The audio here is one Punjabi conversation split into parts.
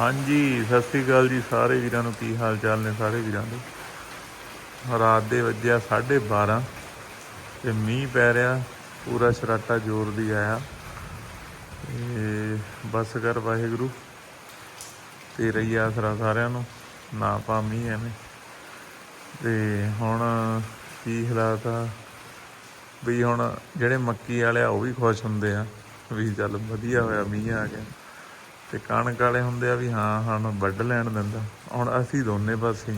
ਹਾਂਜੀ, ਸਤਿ ਸ੍ਰੀ ਅਕਾਲ ਜੀ ਸਾਰੇ ਵੀਰਾਂ ਨੂੰ ਕੀ ਹਾਲ ਚਾਲ ਨੇ ਸਾਰੇ ਵੀਰਾਂ ਦੇ? ਰਾਤ ਦੇ ਵੱਜਿਆ 12:30 ਤੇ ਮੀਂਹ ਪੈ ਰਿਹਾ, ਪੂਰਾ ਸ਼ਰਾਟਾ ਜ਼ੋਰ ਦੀ ਆਇਆ। ਤੇ ਬਸ ਕਰ ਵਾਹਿਗੁਰੂ। ਤੇਰਾ ਹੀ ਆਸਰਾ ਸਾਰਿਆਂ ਨੂੰ, ਨਾ ਪਾ ਮੀਂਹ ਐਵੇਂ। ਤੇ ਹੁਣ ਕੀ ਹਾਲਾਤ ਆ? ਵੀ ਹੁਣ ਜਿਹੜੇ ਮੱਕੀ ਵਾਲੇ ਆ, ਉਹ ਵੀ ਖੁਸ਼ ਹੁੰਦੇ ਆ, ਵੀ ਚੱਲ ਵਧੀਆ ਹੋਇਆ, ਮੀਂਹ ਆ ਗਿਆ। ਤੇ ਕਣਕ ਵਾਲੇ ਹੁੰਦੇ ਆ ਵੀ ਹਾਂ ਹੁਣ ਵੱਢ ਲੈਣ ਦਿੰਦਾ। ਹੁਣ ਅਸੀਂ ਦੋਨੇ ਪਾਸੇ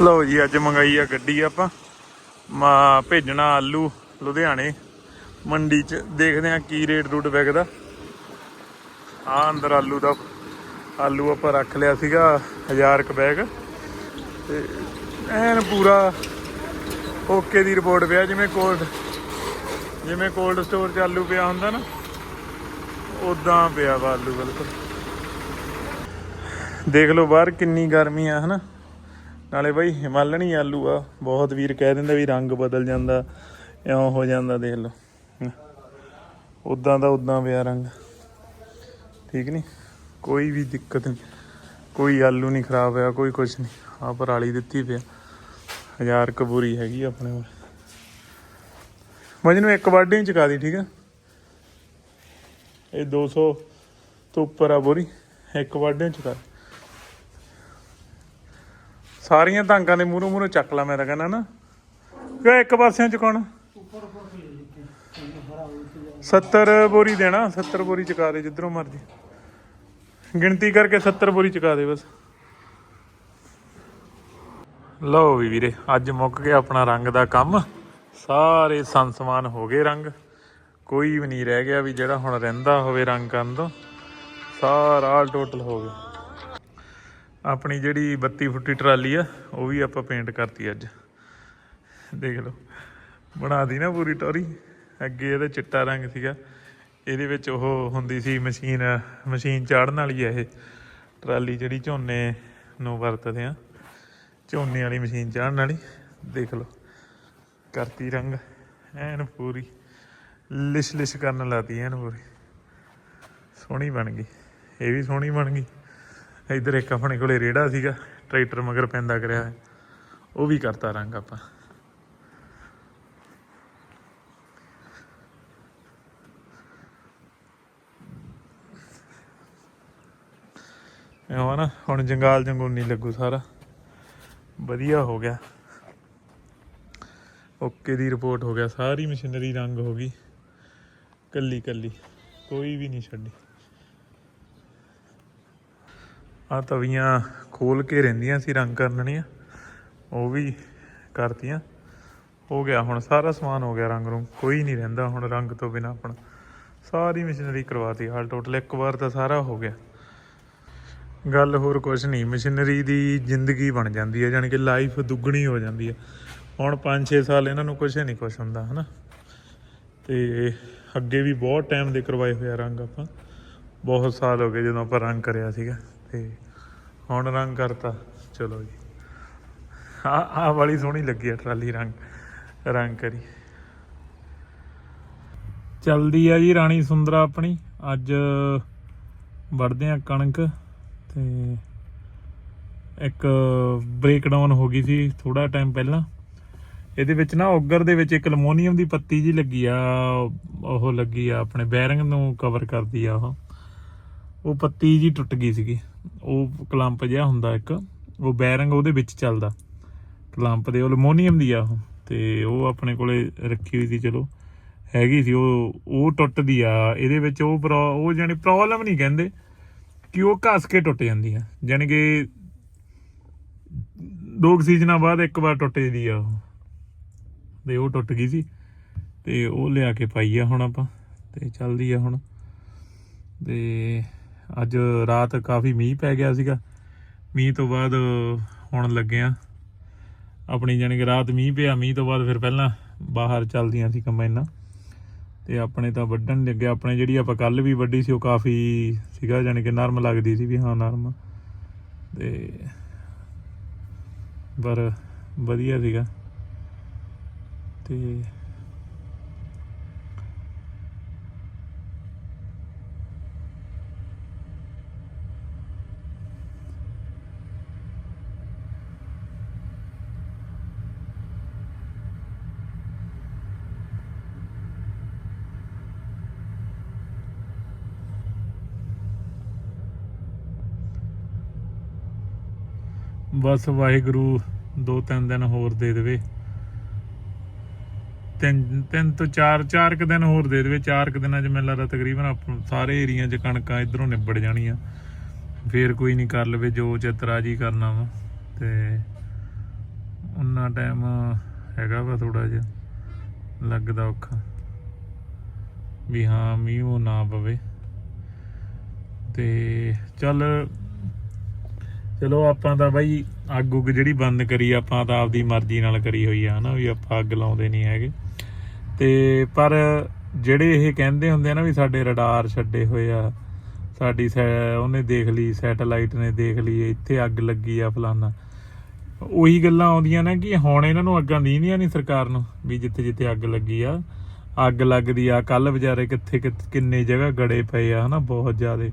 ਲਓ ਜੀ, ਅੱਜ ਮੰਗਾਈ ਆ ਗੱਡੀ ਆਪਾਂ। ਮਾ, ਭੇਜਣਾ ਆਲੂ, ਲੁਧਿਆਣੇ। ਮੰਡੀ ਚ ਦੇਖਦੇ ਆ ਕੀ ਰੇਟ ਰੂਟ ਵਿਕਦਾ। ਆ ਅੰਦਰ ਆਲੂ ਦਾ, ਆਲੂ ਆਪਾਂ ਰੱਖ ਲਿਆ ਸੀਗਾ 1000 ਕ ਬੈਗ। ਤੇ ਐਨ ਪੂਰਾ ਓਕੇ ਦੀ ਰਿਪੋਰਟ ਪਿਆ, ਜਿਵੇਂ ਕੋਲਡ ਜਿਵੇਂ ਕੋਲਡ ਸਟੋਰ ਚ ਆਲੂ ਪਿਆ ਹੁੰਦਾ ਨਾ ਉਦਾਂ ਪਿਆ ਵਾ ਆਲੂ ਬਿਲਕੁਲ। ਦੇਖ ਲਓ ਬਾਹਰ ਕਿੰਨੀ ਗਰਮੀ ਆ, ਹਨਾ? ਨਾਲੇ ਬਾਈ, ਹਿਮਾਲਣੀ ਆਲੂ ਆ, ਬਹੁਤ ਵੀਰ ਕਹਿ ਦਿੰਦਾ ਵੀ ਰੰਗ ਬਦਲ ਜਾਂਦਾ ਇਉਂ ਹੋ ਜਾਂਦਾ, ਦੇਖ ਲਓ। ਉਦਾਂ ਦਾ ਉਦਾਂ ਪਿਆ ਰੰਗ। ਠੀਕ ਨਹੀਂ ਕੋਈ ਵੀ ਦਿੱਕਤ ਨਹੀਂ ਕੋਈ ਆਲੂ ਨਹੀਂ ਖਰਾਬ ਹੋਇਆ, ਕੋਈ ਕੁਝ ਨਹੀਂ ਆ ਪਰਾਲੀ ਦਿੱਤੀ ਪਿਆ ਹਜ਼ਾਰ ਕਬੂਰੀ ਹੈਗੀ ਆ ਆਪਣੇ ਕੋਲ। ਮਜਨੂੰ ਇੱਕ ਵਾਢੀ ਹੀ ਦੀ, ਠੀਕ ਆ? ਇਹ 200 ਤੋਂ ਉੱਪਰ ਆ ਬੋਰੀ, ਇੱਕ ਵਾਢੀ ਚ ਸਾਰੀਆਂ ਤਾਂਗਾਂ ਦੇ ਮੂਹਰੋਂ ਮੂਹਰੋਂ ਚੱਕ ਲਾ ਮੈਂ ਤਾਂ ਕਹਿੰਦਾ ਨਾ। ਕਿ ਇੱਕ ਪਾਸਿਓਂ ਚੁਕਾਉਣਾ 70 ਬੋਰੀ ਦੇਣਾ 70 ਬੋਰੀ ਚੁਕਾ ਦੇ, ਜਿੱਧਰੋਂ ਮਰਜ਼ੀ। ਗਿਣਤੀ ਕਰਕੇ 70 ਬੋਰੀ ਚੁਕਾ ਦੇ ਬਸ। ਲਓ ਵੀ ਵੀਰੇ, ਅੱਜ ਮੁੱਕ ਗਿਆ ਆਪਣਾ ਰੰਗ ਦਾ ਕੰਮ। ਸਾਰੇ ਸੰਸਮਾਨ ਹੋ ਗਏ ਰੰਗ। ਕੋਈ ਵੀ ਨਹੀਂ ਰਹਿ ਗਿਆ ਵੀ ਜਿਹੜਾ ਹੁਣ ਰਹਿੰਦਾ ਹੋਵੇ ਰੰਗ ਕਰਨ ਤੋਂ। ਸਾਰਾ ਟੋਟਲ ਹੋ ਗਿਆ। ਆਪਣੀ ਜਿਹੜੀ 32 ਫੁੱਟੀ ਟਰਾਲੀ ਆ, ਉਹ ਵੀ ਆਪਾਂ ਪੇਂਟ ਕਰਤੀ ਅੱਜ। ਦੇਖ ਲਓ, ਬਣਾ ਦੀ ਨਾ ਪੂਰੀ ਟੋਰੀ। ਅੱਗੇ ਇਹਦਾ ਚਿੱਟਾ ਰੰਗ ਸੀਗਾ। ਇਹਦੇ ਵਿੱਚ ਉਹ ਹੁੰਦੀ ਸੀ ਮਸ਼ੀਨ ਮਸ਼ੀਨ ਚਾੜਨ ਵਾਲੀ ਆ ਇਹ। ਟਰਾਲੀ ਜਿਹੜੀ ਝੋਨੇ ਨੂੰ ਵਰਤਦੇ ਆ। ਝੋਨੇ ਵਾਲੀ ਮਸ਼ੀਨ ਚਾੜਨ ਵਾਲੀ, ਦੇਖ ਲਓ। ਕਰਤੀ ਰੰਗ, ਐਨ ਪੂਰੀ, ਲਿਸ਼ ਲਿਸ਼ ਕਰਨ ਲਾਤੀ ਐਨ ਪੂਰੀ। ਸੋਹਣੀ ਬਣ ਗਈ, ਇਹ ਵੀ ਸੋਹਣੀ ਬਣ ਗਈ। ਇੱਧਰ ਇੱਕ ਆਪਣੇ ਕੋਲੇ ਰੇੜਾ ਸੀਗਾ, ਟਰੈਕਟਰ ਮਗਰ ਪੈਂਦਾ ਕਰਿਆ ਉਹ ਵੀ ਕਰਤਾ ਰੰਗ ਆਪਾਂ। ਇਹ ਨਾ, ਹੁਣ ਜੰਗਾਲ ਜੰਗੂਨੀ ਲੱਗੂ ਸਾਰਾ। ਵਧੀਆ ਹੋ ਗਿਆ। ਓਕੇ ਦੀ ਰਿਪੋਰਟ ਹੋ ਗਿਆ। ਸਾਰੀ ਮਸ਼ੀਨਰੀ ਰੰਗ ਹੋ ਗਈ। ਕੱਲੀ ਕੱਲੀ। ਕੋਈ ਵੀ ਨਹੀਂ ਛੱਡੀ। ਆ ਤਵੀਆਂ ਖੋਲ ਕੇ ਰਹਿੰਦੀਆਂ ਸੀ ਰੰਗ ਕਰਨਣੀਆਂ। ਉਹ ਵੀ ਕਰਤੀਆਂ। ਹੋ ਗਿਆ ਹੁਣ ਸਾਰਾ ਸਮਾਨ ਹੋ ਗਿਆ ਰੰਗ ਨੂੰ ਕੋਈ ਨਹੀਂ ਰਹਿੰਦਾ ਹੁਣ ਰੰਗ ਤੋਂ ਬਿਨਾ ਆਪਣਾ। ਸਾਰੀ ਮਸ਼ੀਨਰੀ ਕਰਵਾਤੀ ਹਾਲ ਟੋਟਲ ਇੱਕ ਵਾਰ ਤਾਂ ਸਾਰਾ ਹੋ ਗਿਆ। ਗੱਲ ਹੋਰ ਕੁਝ ਨਹੀਂ। ਮਸ਼ੀਨਰੀ ਦੀ ਜ਼ਿੰਦਗੀ ਬਣ ਜਾਂਦੀ ਹੈ ਯਾਨੀ ਕਿ ਲਾਈਫ ਦੁੱਗਣੀ ਹੋ ਜਾਂਦੀ ਹੈ। ਹੁਣ 5-6 ਸਾਲ ਇਹਨਾਂ ਨੂੰ ਕੁਝ ਨਹੀਂ ਕੁਝ ਹੁੰਦਾ, ਹਨਾ? ਤੇ ਅੱਗੇ ਵੀ ਬਹੁਤ ਟਾਈਮ ਦੇ ਕਰਵਾਏ ਹੋਇਆ ਰੰਗ ਆਪਾਂ। ਬਹੁਤ ਸਾਲ ਹੋ ਗਏ ਜਦੋਂ ਆਪਾਂ ਰੰਗ ਕਰਿਆ ਸੀਗਾ, ਤੇ ਹੁਣ ਰੰਗ ਕਰਤਾ। ਚਲੋ ਜੀ। ਆ ਆ ਵਾਲੀ ਸੋਹਣੀ ਲੱਗੀ ਆ ਟਰਾਲੀ ਰੰਗ ਰੰਗ ਕਰੀ। ਚੱਲਦੀ ਆ ਜੀ ਰਾਣੀ ਸੁੰਦਰਾ ਆਪਣੀ। ਅੱਜ ਵੜਦੇ ਆ ਕਣਕ। ਤੇ ਇੱਕ ਬ੍ਰੇਕਡਾਊਨ ਹੋ ਗਈ ਸੀ ਥੋੜਾ ਟਾਈਮ ਪਹਿਲਾਂ। ਇਹਦੇ ਵਿੱਚ ਨਾ ਔਗਰ ਦੇ ਵਿੱਚ ਇੱਕ ਅਲਮੋਨੀਅਮ ਦੀ ਪੱਤੀ ਜੀ ਲੱਗੀ ਆ, ਉਹ ਲੱਗੀ ਆ ਆਪਣੇ ਬੈਰਿੰਗ ਨੂੰ ਕਵਰ ਕਰਦੀ ਆ ਉਹ। ਉਹ ਪੱਤੀ ਜੀ ਟੁੱਟ ਗਈ ਸੀਗੀ। ਉਹ ਕਲੰਪ ਜਿਹਾ ਹੁੰਦਾ ਇੱਕ, ਉਹ ਬੈਰਿੰਗ ਉਹਦੇ ਵਿੱਚ ਚੱਲਦਾ। ਕਲੰਪ ਦੇ ਅਲਮੋਨੀਅਮ ਦੀ ਆ ਉਹ, ਤੇ ਉਹ ਆਪਣੇ ਕੋਲੇ ਰੱਖੀ ਹੋਈ ਸੀ, ਚਲੋ, ਹੈਗੀ ਸੀ, ਉਹ ਉਹ ਟੁੱਟਦੀ ਆ। ਇਹਦੇ ਵਿੱਚ ਉਹ ਪ੍ਰੋ- ਉਹ ਜਾਨੀ ਪ੍ਰੋਬਲਮ ਨਹੀਂ ਕਹਿੰਦੇ। ਕਿ ਉਹ ਘਸ ਕੇ ਟੁੱਟ ਜਾਂਦੀ ਆ ਜਾਨੀ ਕਿ ਦੋ ਕੁ ਸੀਜ਼ਨਾਂ ਬਾਅਦ ਇੱਕ ਵਾਰ ਟੁੱਟ ਜਾਂਦੀ ਆ ਉਹ। ਤੇ ਉਹ ਟੁੱਟ ਗਈ ਸੀ। ਤੇ ਉਹ ਲਿਆ ਕੇ ਪਾਈ ਆ ਹੁਣ ਆਪਾਂ। ਤੇ ਚੱਲਦੀ ਆ ਹੁਣ। ਤੇ ਅੱਜ ਰਾਤ ਕਾਫੀ ਮੀਂਹ ਪੈ ਗਿਆ ਸੀਗਾ। ਮੀਂਹ ਤੋਂ ਬਾਅਦ ਹੁਣ ਲੱਗੇ ਆ। ਆਪਣੀ ਜਾਣੀ ਕਿ ਰਾਤ ਮੀਂਹ ਪਿਆ। ਮੀਂਹ ਤੋਂ ਬਾਅਦ ਫਿਰ ਪਹਿਲਾਂ ਬਾਹਰ ਚੱਲਦੀਆਂ ਸੀ ਕੰਬਾਈਨਾਂ। ਤੇ ਆਪਣੇ ਤਾਂ ਵੱਢਣ ਲੱਗੇ। ਆਪਣੇ ਜਿਹੜੀ ਆਪਾਂ ਕੱਲ ਵੀ ਵੱਢੀ ਸੀ, ਉਹ ਕਾਫੀ ਸੀਗਾ, ਜਾਣੀ ਕਿ ਨਰਮ ਲੱਗਦੀ ਸੀ ਵੀ ਹਾਂ, ਨਰਮ। ਤੇ ਪਰ ਵਧੀਆ ਸੀਗਾ। ਤੇ ਬਸ ਵਾਹਿਗੁਰੂ ਦੋ ਤਿੰਨ ਦਿਨ ਹੋਰ ਦੇ ਦੇਵੇ। ਤਿੰਨ ਤਿੰਨ ਤੋਂ ਚਾਰ ਚਾਰ ਕੁ ਦਿਨ ਹੋਰ ਦੇ ਦੇਵੇ। ਚਾਰ ਕੁ ਦਿਨਾਂ 'ਚ ਮੈਨੂੰ ਲੱਗਦਾ ਤਕਰੀਬਨ ਆਪ- ਸਾਰੇ ਏਰੀਆ 'ਚ ਕਣਕਾਂ ਇਧਰੋਂ ਨਿਬੜ ਜਾਣੀਆਂ। ਫੇਰ ਕੋਈ ਨਹੀਂ ਕਰ ਲਵੇ ਜੋ ਚਤਰਾਜੀ ਕਰਨਾ ਵਾ। ਤੇ ਉਹਨਾਂ ਟਾਈਮ ਹੈਗਾ ਵਾ ਥੋੜਾ ਜਿਹਾ, ਲੱਗਦਾ ਔਖਾ। ਵੀ ਹਾਂ, ਮੀਂਹ ਉਹ ਨਾ ਪਵੇ। ਤੇ ਚੱਲ, ਚਲੋ ਆਪਾਂ ਤਾਂ ਬਾਈ ਅੱਗ ਉੱਗ ਜਿਹੜੀ ਬੰਦ ਕਰੀ, ਆਪਾਂ ਤਾਂ ਆਪਦੀ ਮਰਜ਼ੀ ਨਾਲ ਕਰੀ ਹੋਈ ਆ, ਹਨਾ, ਵੀ ਆਪਾਂ ਅੱਗ ਲਾਉਂਦੇ ਨਹੀਂ ਹੈਗੇ। ਤੇ ਪਰ ਜਿਹੜੇ ਇਹ ਕਹਿੰਦੇ ਹੁੰਦੇ ਆ ਨਾ ਵੀ ਸਾਡੇ ਰਡਾਰ ਛੱਡੇ ਹੋਏ ਆ, ਸਾਡੀ ਸੈ- ਉਹਨੇ ਦੇਖ ਲਈ ਸੈਟੇਲਾਈਟ ਨੇ ਦੇਖ ਲਈ, ਇੱਥੇ ਅੱਗ ਲੱਗੀ ਆ ਫਲਾਨਾ। ਉਹੀ ਗੱਲਾਂ ਆਉਂਦੀਆਂ ਨਾ ਕਿ ਹੁਣ ਇਹਨਾਂ ਨੂੰ ਅੱਗਾਂ ਦੀਂਦੀਆਂ ਨਹੀਂ ਸਰਕਾਰ ਨੂੰ, ਵੀ ਜਿੱਥੇ ਜਿੱਥੇ ਅੱਗ ਲੱਗੀ ਆ, ਅੱਗ ਲੱਗਦੀ ਆ ਕੱਲ ਵਿਚਾਰੇ ਕਿੱਥੇ, ਕਿੱਥੇ- ਕਿੰਨੇ ਜਗ੍ਹਾ ਗੜੇ ਪਏ ਆ, ਹਨਾ, ਬਹੁਤ ਜ਼ਿਆਦੇ।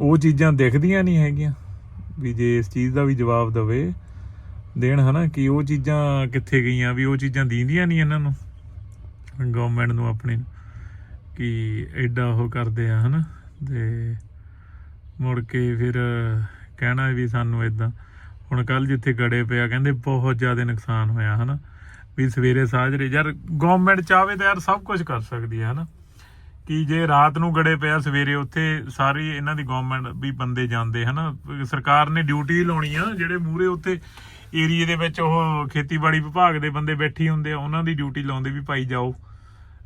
ਉਹ ਚੀਜ਼ਾਂ ਦਿਖਦੀਆਂ ਨਹੀਂ ਹੈਗੀਆਂ। ਵੀ ਜੇ ਇਸ ਚੀਜ਼ ਦਾ ਵੀ ਜਵਾਬ ਦਵੇ, ਦੇਣ ਹਨਾ ਕਿ ਉਹ ਚੀਜ਼ਾਂ ਕਿੱਥੇ ਗਈਆਂ, ਵੀ ਉਹ ਚੀਜ਼ਾਂ ਦੀਂਦੀਆਂ ਨਹੀਂ ਇਹਨਾਂ ਨੂੰ ਗਵਰਨਮੈਂਟ ਨੂੰ ਆਪਣੇ ਕਿ ਐਡਾ ਉਹ ਕਰਦੇ ਆ ਹਨਾ, ਤੇ ਮੁੜ ਕੇ ਫਿਰ ਕਹਿਣਾ ਵੀ ਸਾਨੂੰ ਇਦਾਂ ਹੁਣ ਕੱਲ ਜਿੱਥੇ ਗੜੇ ਪਿਆ, ਕਹਿੰਦੇ ਬਹੁਤ ਜ਼ਿਆਦਾ ਨੁਕਸਾਨ ਹੋਇਆ ਹਨਾ, ਵੀ ਸਵੇਰੇ ਸਾਜਰੇ, ਯਾਰ ਗਵਰਨਮੈਂਟ ਚਾਹਵੇ ਤਾਂ ਯਾਰ ਸਭ ਕੁਝ ਕਰ ਸਕਦੀ ਹੈ ਹਨਾ। ਕਿ ਜੇ ਰਾਤ ਨੂੰ ਗੜੇ ਪਿਆ ਸਵੇਰੇ ਉੱਥੇ ਸਾਰੀ ਇਹਨਾਂ ਦੀ ਗਵਰਨਮੈਂਟ ਵੀ ਬੰਦੇ ਜਾਂਦੇ ਹਨਾ, ਸਰਕਾਰ ਨੇ ਡਿਊਟੀ ਲਾਉਣੀ ਆ, ਜਿਹੜੇ ਮੂਰੇ ਉੱਥੇ ਏਰੀਏ ਦੇ ਵਿੱਚ ਉਹ ਖੇਤੀਬਾੜੀ ਵਿਭਾਗ ਦੇ ਬੰਦੇ ਬੈਠੇ ਹੁੰਦੇ ਆ, ਉਹਨਾਂ ਦੀ ਡਿਊਟੀ ਲਾਉਂਦੇ ਵੀ ਭਾਈ ਜਾਓ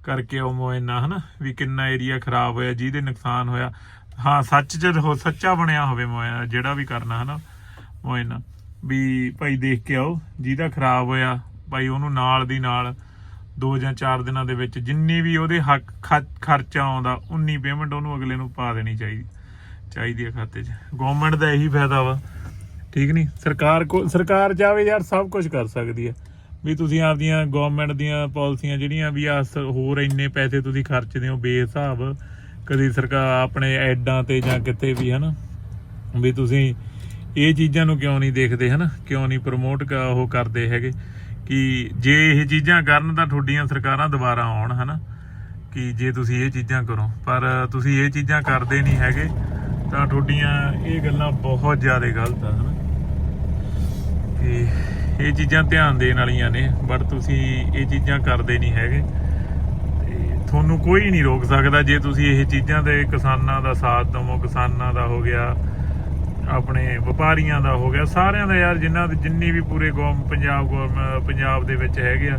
ਕਰਕੇ ਆਓ ਮੁਆਇਨਾ ਹਨਾ, ਵੀ ਕਿੰਨਾ ਏਰੀਆ ਖਰਾਬ ਹੋਇਆ, ਜਿਹਦੇ ਨੁਕਸਾਨ ਹੋਇਆ। ਹਾਂ, ਸੱਚ ਜਦ ਹੋ, ਸੱਚਾ ਬਣਿਆ ਹੋਵੇ ਮੁਆਇਨਾ ਜਿਹੜਾ ਵੀ ਕਰਨਾ ਹਨਾ ਮੁਆਇਨਾ ਵੀ ਭਾਈ ਦੇਖ ਕੇ ਆਓ, ਜਿਹਦਾ ਖਰਾਬ ਹੋਇਆ, ਭਾਈ ਉਹਨੂੰ ਨਾਲ ਦੀ ਨਾਲ ਦੋ ਜਾਂ ਚਾਰ ਦਿਨਾਂ ਦੇ ਵਿੱਚ ਜਿੰਨੀ ਵੀ ਉਹਦੇ ਹੱਕ ਖਰਚਾ ਆਉਂਦਾ, ਉਨੀ ਪੇਮੈਂਟ ਉਹਨੂੰ ਅਗਲੇ ਨੂੰ ਪਾ ਦੇਣੀ ਚਾਹੀਦੀ ਚਾਹੀਦੀ ਹੈ ਖਾਤੇ 'ਚ। ਗਵਰਨਮੈਂਟ ਦਾ ਇਹੀ ਫਾਇਦਾ ਵਾ। ਠੀਕ ਨਹੀਂ ਸਰਕਾਰ ਕੋ, ਸਰਕਾਰ ਚਾਹਵੇ ਯਾਰ, ਸਭ ਕੁਝ ਕਰ ਸਕਦੀ ਹੈ ਵੀ ਤੁਸੀਂ ਆਪਦੀਆਂ ਗਵਰਨਮੈਂਟ ਦੀਆਂ ਪਾਲਿਸੀਆਂ ਜਿਹੜੀਆਂ ਵੀ ਆ ਹੋਰ ਇੰਨੇ ਪੈਸੇ ਤੁਸੀਂ ਖਰਚਦੇ ਹੋ ਬੇਹਿਸਾਬ। ਕਦੀ ਸਰਕਾਰ ਆਪਣੇ ਐਡਾਂ ਤੇ ਜਾਂ ਕਿਤੇ ਵੀ, ਹਨਾ? ਵੀ ਤੁਸੀਂ ਇਹ ਚੀਜ਼ਾਂ ਨੂੰ ਕਿਉਂ ਨਹੀਂ ਦੇਖਦੇ, ਹਨਾ? ਕਿਉਂ ਨਹੀਂ ਪ੍ਰਮੋਟ ਉਹ ਕਰਦੇ ਹੈਗੇ? ਕਿ ਜੇ ਇਹ ਚੀਜ਼ਾਂ ਕਰਨ ਤਾਂ ਤੁਹਾਡੀਆਂ ਸਰਕਾਰਾਂ ਦੁਬਾਰਾ ਆਉਣ, ਹਨਾ? ਕਿ ਜੇ ਤੁਸੀਂ ਇਹ ਚੀਜ਼ਾਂ ਕਰੋ। ਪਰ ਤੁਸੀਂ ਇਹ ਚੀਜ਼ਾਂ ਕਰਦੇ ਨਹੀਂ ਹੈਗੇ, ਤਾਂ ਤੁਹਾਡੀਆਂ ਇਹ ਗੱਲਾਂ ਬਹੁਤ ਜ਼ਿਆਦਾ ਗਲਤ ਆ, ਹਨਾ? ਕਿ ਇਹ ਚੀਜ਼ਾਂ ਧਿਆਨ ਦੇਣ ਵਾਲੀਆਂ ਨੇ ਬਟ ਤੁਸੀਂ ਇਹ ਚੀਜ਼ਾਂ ਕਰਦੇ ਨਹੀਂ ਹੈਗੇ। ਤੇ ਤੁਹਾਨੂੰ ਕੋਈ ਨਹੀਂ ਰੋਕ ਸਕਦਾ ਜੇ ਤੁਸੀਂ ਇਹ ਚੀਜ਼ਾਂ ਦੇ ਕਿਸਾਨਾਂ ਦਾ ਸਾਥ ਦਵੋ, ਕਿਸਾਨਾਂ ਦਾ ਹੋ ਗਿਆ ਆਪਣੇ ਵਪਾਰੀਆਂ ਦਾ ਹੋ ਗਿਆ, ਸਾਰਿਆਂ ਦਾ ਯਾਰ ਜਿਨ੍ਹਾਂ ਦੇ ਜਿੰਨੀ ਵੀ ਪੂਰੇ ਗੌਮ ਪੰਜਾਬ ਗੌਰਮ- ਪੰਜਾਬ ਦੇ ਵਿੱਚ ਹੈਗੇ ਆ,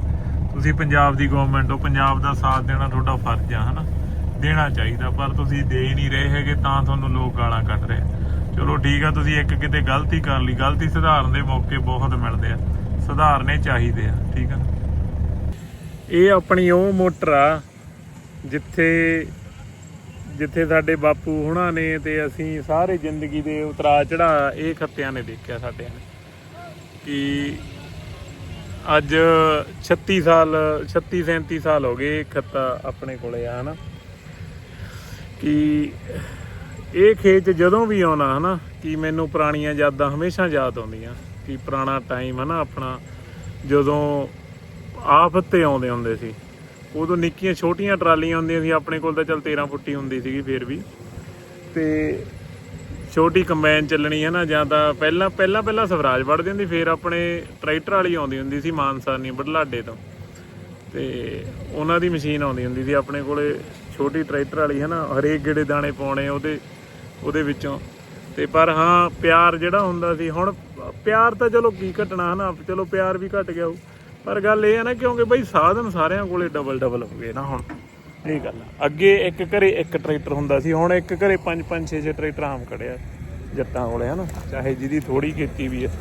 ਤੁਸੀਂ ਪੰਜਾਬ ਦੀ ਗਵਰਨਮੈਂਟ ਹੋ, ਪੰਜਾਬ ਦਾ ਸਾਥ ਦੇਣਾ ਤੁਹਾਡਾ ਫਰਜ਼ ਆ, ਹਨਾ? ਦੇਣਾ ਚਾਹੀਦਾ, ਪਰ ਤੁਸੀਂ ਦੇ ਨਹੀਂ ਰਹੇ ਹੈਗੇ, ਤਾਂ ਤੁਹਾਨੂੰ ਲੋਕ ਗਾਲਾਂ ਕੱਢ ਰਹੇ ਚਲੋ ਠੀਕ ਆ, ਤੁਸੀਂ ਇੱਕ ਕਿਤੇ ਗਲਤੀ ਕਰ ਲਈ, ਗਲਤੀ ਸੁਧਾਰਨ ਦੇ ਮੌਕੇ ਬਹੁਤ ਮਿਲਦੇ ਆ, ਸੁਧਾਰਨੇ ਚਾਹੀਦੇ ਆ, ਠੀਕ ਆ ਇਹ ਆਪਣੀ ਉਹ ਮੋਟਰ ਆ, ਜਿੱਥੇ ਜਿੱਥੇ ਸਾਡੇ ਬਾਪੂ ਹੁਣਾਂ ਨੇ ਤੇ ਅਸੀਂ ਸਾਰੇ ਜ਼ਿੰਦਗੀ ਦੇ ਉਤਰਾ ਚੜਾ ਇਹ ਖੱਤਿਆਂ ਨੇ ਦੇਖਿਆ ਸਾਡੇ ਨੇ ਕਿ ਅੱਜ 36 ਸਾਲ 36 37 ਸਾਲ ਹੋ ਗਏ ਖੱਤਾ ਆਪਣੇ ਕੋਲੇ ਆ, ਹਨਾ? ਕਿ ਇਹ ਖੇਤ ਜਦੋਂ ਵੀ ਆਉਣਾ, ਹਨਾ? ਕਿ ਮੈਨੂੰ ਪੁਰਾਣੀਆਂ ਯਾਦਾਂ ਹਮੇਸ਼ਾ ਯਾਦ ਆਉਂਦੀਆਂ ਕਿ ਪੁਰਾਣਾ ਟਾਈਮ ਹਨਾ, ਆਪਣਾ ਜਦੋਂ ਆਫਤ ਤੇ ਆਉਂਦੇ ਹੁੰਦੇ ਸੀ। ਉਦੋਂ ਨਿੱਕੀਆਂ ਛੋਟੀਆਂ ਟਰਾਲੀਆਂ ਹੁੰਦੀਆਂ ਸੀ, ਆਪਣੇ ਕੋਲ ਤਾਂ ਚਲ 13 ਫੁੱਟੀ ਹੁੰਦੀ ਸੀਗੀ ਫੇਰ ਵੀ। ਤੇ ਛੋਟੀ ਕੰਬਾਈਨ ਚੱਲਣੀ ਹੈ ਨਾ, ਜਾਂ ਤਾਂ ਪਹਿਲਾਂ ਪਹਿਲਾਂ ਪਹਿਲਾਂ ਸਵਰਾਜ ਵੜਦੀ ਹੁੰਦੀ ਫੇਰ ਆਪਣੇ ਟਰੈਕਟਰ ਵਾਲੀ ਆਉਂਦੀ ਹੁੰਦੀ ਸੀ ਮਾਨਸਾਨੀ ਬੜਲਾਡੇ ਤੋਂ। ਤੇ ਉਹਨਾਂ ਦੀ ਮਸ਼ੀਨ ਆਉਂਦੀ ਹੁੰਦੀ ਸੀ, ਆਪਣੇ ਕੋਲੇ ਛੋਟੀ ਟਰੈਕਟਰ ਵਾਲੀ ਹੈ ਨਾ, ਹਰੇਕ ਗੇੜੇ ਦਾਣੇ ਪਾਉਣੇ ਉਹਦੇ ਉਹਦੇ ਵਿੱਚੋਂ। ਤੇ ਪਰ ਹਾਂ, ਪਿਆਰ ਜਿਹੜਾ ਹੁੰਦਾ ਸੀ, ਹੁਣ ਪਿਆਰ ਤਾਂ ਚਲੋ ਕੀ ਘਟਣਾ ਹਨਾ ਚਲੋ ਪਿਆਰ ਵੀ ਘਟ ਗਿਆ ਉਹ ਪਰ ਗੱਲ ਇਹ ਆ ਨਾ, ਕਿਉਂਕਿ ਬਈ ਸਾਧਨ ਸਾਰਿਆਂ ਕੋਲੇ ਡਬਲ ਡਬਲ ਹੋ ਗਏ ਨਾ ਹੁਣ। ਇਹ ਗੱਲ ਆ। ਅੱਗੇ ਇੱਕ ਘਰੇ ਇੱਕ ਟਰੈਕਟਰ ਹੁੰਦਾ ਸੀ, ਹੁਣ ਇੱਕ ਘਰੇ ਪੰਜ ਪੰਜ, ਛੇ ਛੇ ਟਰੈਕਟਰ ਆਮ ਖੜਿਆ ਜੱਟਾਂ ਕੋਲੇ, ਹਨਾ? ਚਾਹੇ ਜਿਹਦੀ ਥੋੜੀ ਖੇਤੀ ਵੀ ਹੈ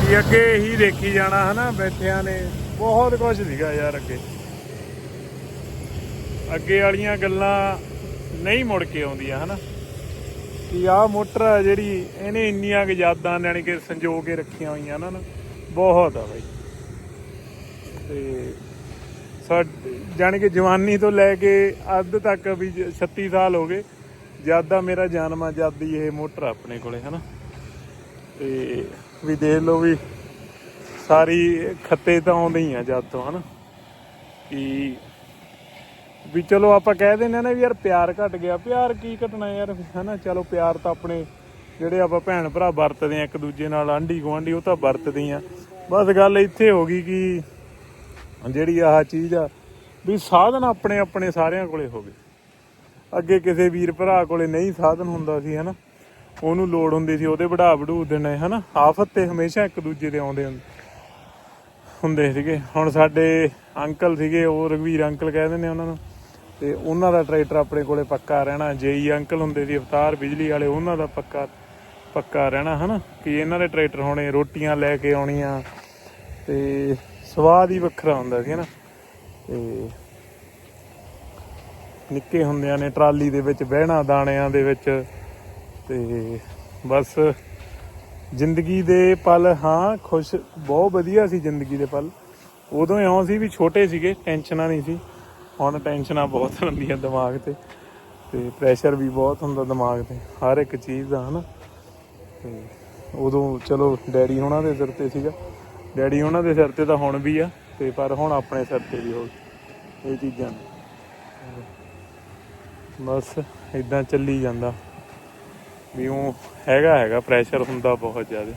ਕੀ ਅੱਗੇ ਹੀ ਦੇਖੀ ਜਾਣਾ, ਹਨਾ? ਬੈਠਿਆਂ ਨੇ। ਬਹੁਤ ਕੁਝ ਸੀਗਾ ਯਾਰ ਅੱਗੇ। ਅੱਗੇ ਵਾਲੀਆਂ ਗੱਲਾਂ ਨਹੀਂ ਮੁੜ ਕੇ ਆਉਂਦੀਆਂ, ਹਨਾ? ਕਿ ਆਹ ਮੋਟਰ ਆ ਜਿਹੜੀ ਇਹਨੇ ਇੰਨੀਆਂ ਕੁ ਯਾਦਾਂ ਯਾਨੀ ਕਿ ਸੰਜੋ ਕੇ ਰੱਖੀਆਂ ਹੋਈਆਂ ਨਾ। ਬਹੁਤ ਆ ਬਾਈ। ਤੇ ਸਾਡ ਜਾਣੀ ਕਿ ਜਵਾਨੀ ਤੋਂ ਲੈ ਕੇ ਅੱਧ ਤੱਕ ਵੀ ਜ- 36 ਸਾਲ ਹੋ ਗਏ। ਜ਼ਿਆਦਾ ਮੇਰਾ ਜਨਮ ਆ ਜਦ ਇਹ ਮੋਟਰ ਆ ਆਪਣੇ ਕੋਲੇ, ਹਨਾ। ਤੇ ਵੀ ਦੇਖ ਲਓ ਵੀ ਸਾਰੀ ਖੱਤੇ ਤਾਂ ਆਉਂਦੇ ਹੀ ਆ ਜਦ ਤੋਂ, ਹਨਾ। ਕਿ ਵੀ ਚਲੋ ਆਪਾਂ ਕਹਿ ਦਿੰਦੇ ਆ ਨਾ ਵੀ ਯਾਰ ਪਿਆਰ ਘਟ ਗਿਆ। ਪਿਆਰ ਕੀ ਘਟਣਾ ਯਾਰ? ਹਨਾ, ਚਲੋ ਪਿਆਰ ਤਾਂ ਆਪਣੇ ਜਿਹੜੇ ਆਪਾਂ ਭੈਣ ਭਰਾ ਵਰਤਦੇ ਆ ਇੱਕ ਦੂਜੇ ਨਾਲ, ਆਂਢੀ ਗੁਆਂਢੀ, ਉਹ ਤਾਂ ਵਰਤਦੇ ਆ। ਬਸ ਗੱਲ ਇੱਥੇ ਹੋ ਗਈ ਕਿ ਜਿਹੜੀ ਆਹ ਚੀਜ਼ ਆ, ਵੀ ਸਾਧਨ ਆਪਣੇ ਆਪਣੇ ਸਾਰਿਆਂ ਕੋਲੇ ਹੋਵੇ। ਅੱਗੇ ਕਿਸੇ ਵੀਰ ਭਰਾ ਕੋਲੇ ਨਹੀਂ ਸਾਧਨ ਹੁੰਦਾ ਸੀ, ਹਨਾ। ਉਹਨੂੰ ਲੋੜ ਹੁੰਦੀ ਸੀ, ਉਹਦੇ ਵਢਾ ਵਢੂ ਦੇਣੇ ਹਨਾ। ਆਫਤ ਤੇ ਹਮੇਸ਼ਾ ਇੱਕ ਦੂਜੇ ਦੇ ਆਉਂਦੇ ਹੁੰਦੇ ਹੁੰਦੇ ਸੀਗੇ। ਹੁਣ ਸਾਡੇ ਅੰਕਲ ਸੀਗੇ ਉਹ ਰਘਵੀਰ ਅੰਕਲ ਕਹਿ ਦਿੰਦੇ ਉਹਨਾਂ ਨੂੰ ਤੇ ਉਹਨਾਂ ਦਾ ਟਰੈਕਟਰ ਆਪਣੇ ਕੋਲੇ ਪੱਕਾ ਰਹਿਣਾ ਜੇਈ ਅੰਕਲ ਹੁੰਦੇ ਸੀ ਅਵਤਾਰ ਬਿਜਲੀ ਵਾਲੇ, ਉਹਨਾਂ ਦਾ ਪੱਕਾ ਪੱਕਾ ਰਹਿਣਾ, ਹਨਾ? ਕਿ ਇਹਨਾਂ ਦੇ ਟਰੈਕਟਰ ਹੋਣੇ, ਰੋਟੀਆਂ ਲੈ ਕੇ ਆਉਣੀਆਂ, ਤੇ ਸਵਾਦ ਹੀ ਵੱਖਰਾ ਹੁੰਦਾ ਸੀ, ਹਨਾ? ਤੇ ਨਿੱਕੇ ਹੁੰਦਿਆਂ ਨੇ ਟਰਾਲੀ ਦੇ ਵਿੱਚ, ਬਹਿਣਾ ਦਾਣਿਆਂ ਦੇ ਵਿੱਚ, ਤੇ ਬਸ ਜ਼ਿੰਦਗੀ ਦੇ ਪਲ, ਹਾਂ, ਖੁਸ਼, ਬਹੁਤ ਵਧੀਆ ਸੀ ਜ਼ਿੰਦਗੀ ਦੇ ਪਲ। ਉਦੋਂ ਇਉਂ ਸੀ ਵੀ ਛੋਟੇ ਸੀਗੇ, ਟੈਨਸ਼ਨਾਂ ਨਹੀਂ ਸੀ। ਹੁਣ ਟੈਨਸ਼ਨਾਂ ਬਹੁਤ ਹੁੰਦੀਆਂ ਦਿਮਾਗ ਤੇ ਤੇ ਪ੍ਰੈਸ਼ਰ ਵੀ ਬਹੁਤ ਹੁੰਦਾ ਦਿਮਾਗ ਤੇ, ਹਰ ਇੱਕ ਚੀਜ਼ ਦਾ, ਹਨਾ ਤੇ ਉਦੋਂ ਚਲੋ ਡੈਡੀ ਹੋਣਾ ਦੇ ਸਿਰ ਤੇ ਸੀਗਾ, ਡੈਡੀ ਉਹਨਾਂ ਦੇ ਸਿਰ ਤੇ ਤਾਂ ਹੁਣ ਵੀ ਆ, ਤੇ ਪਰ ਹੁਣ ਆਪਣੇ ਸਿਰ ਤੇ ਵੀ ਹੋ ਗਈ। ਇਹ ਚੀਜ਼ਾਂ ਬਸ ਇਦਾਂ ਚੱਲੀ ਜਾਂਦਾ, ਵੀ ਉਹ ਹੈਗਾ ਹੈਗਾ ਪ੍ਰੈਸ਼ਰ ਹੁੰਦਾ ਬਹੁਤ ਜ਼ਿਆਦਾ